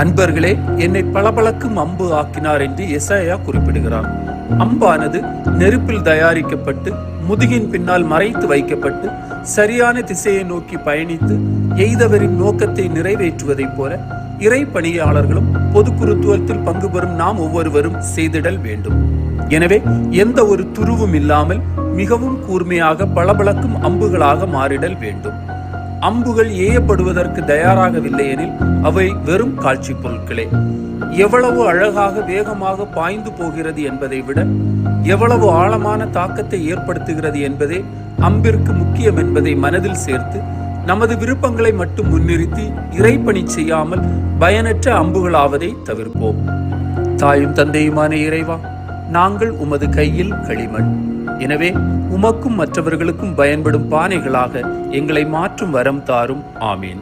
அன்பர்களே என்னை பளபளக்கும் அம்பு ஆக்கினார் என்று எசாயா குறிப்பிடுகிறார். அம்பானது நெருப்பில் தயாரிக்கப்பட்டு முதுகின் பின்னால் மறைத்து வைக்கப்பட்டு சரியான திசையை நோக்கி பயணித்து எய்தவரின் நோக்கத்தை நிறைவேற்றுவதைப் போல இறை பணியாளர்களும் பொது குருத்துவத்தில் பங்கு பெறும் நாம் ஒவ்வொருவரும் செய்திடல் வேண்டும். எனவே எந்த ஒரு துருவும் இல்லாமல் மிகவும் கூர்மையாக பளபளக்கும் அம்புகளாக மாறிடல் வேண்டும். அம்புகள் ஏயப்படுவதற்கு தயாராகவில்லை எனில் அவை வெறும் காட்சி பொருட்களே. எவ்வளவு அழகாக வேகமாக பாய்ந்து போகிறது என்பதை விட எவ்வளவு ஆழமான தாக்கத்தை ஏற்படுத்துகிறது என்பதே அம்பிற்கு முக்கியம் என்பதை மனதில் சேர்த்து நமது விருப்பங்களை மட்டும் முன்னிறுத்தி இறைப்பணி செய்யாமல் பயனற்ற அம்புகளாவதை தவிர்ப்போம். தாயும் தந்தையுமான இறைவா நாங்கள் உமது கையில் களிமண். எனவே உமக்கும் மற்றவர்களுக்கும் பயன்படும் பானைகளாக எங்களை மாற்றும் வரம் தாரும். ஆமீன்.